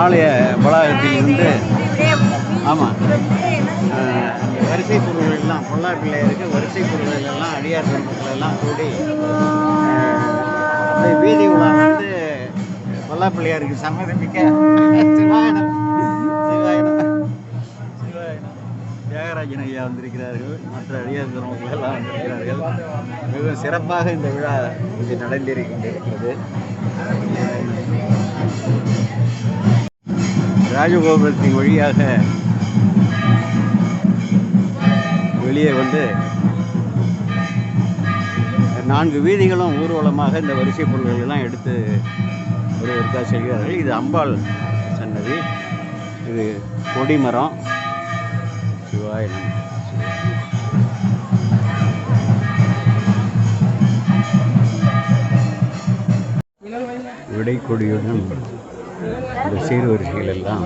ஆலய வளாகத்தில் இருந்து ஆமாம் வரிசை பொருள்கள்லாம் பொல்லா பிள்ளையருக்கு வரிசை பொருள்கள்லாம் அடியார் பெருமக்கள் எல்லாம் கூடி அப்படியே வீதி உலா வந்து பொல்லா பிள்ளையாருக்கு சம்மதமிக்க சிவாயனம். சிவாயனம். சிவாயனம். தியாகராஜன் ஐயா வந்திருக்கிறார்கள். மற்ற அடியார் பெருமக்கள் எல்லாம் வந்திருக்கிறார்கள். மிகவும் சிறப்பாக இந்த விழா இது நடந்தேறிக் ராஜகோபுரத்தின் வழியாக வெளியே வந்து நான்கு வீதிகளும் ஊர்வலமாக இந்த வரிசை பொருள்கள் எல்லாம் எடுத்து ஒருவருக்காக செல்கிறார்கள். இது அம்பாள் சன்னதி. இது கொடிமரம் சிவாய விடை கொடியுடன் இந்த சீர்வரிசைகள் எல்லாம்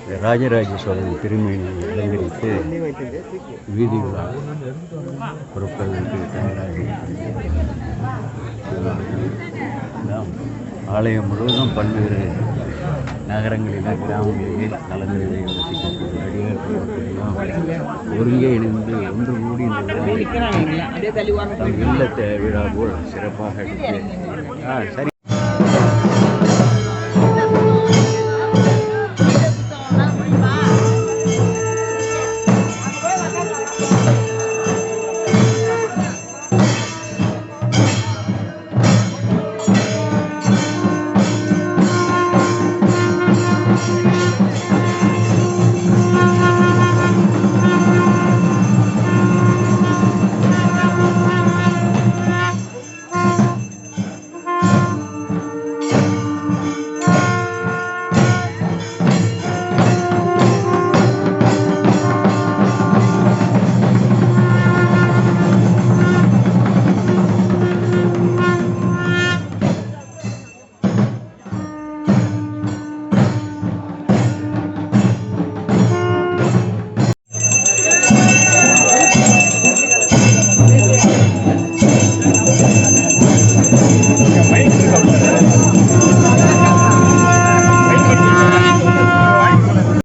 இந்த ராஜராஜ சோழன் திருமேனி அலங்கரித்து வீதி உலா பொருட்களுக்கு தயாராக இருக்கிறது. ஆலயம் முழுவதும் பல்வேறு நகரங்களில் கிராமங்களில் நலங்களிலே வசிக்கக்கூடிய அடியார் ஒருங்கே இணைந்து ஒன்று கூடி இந்த விழாவை விழா போல் சிறப்பாக எடுத்து ஆ சரி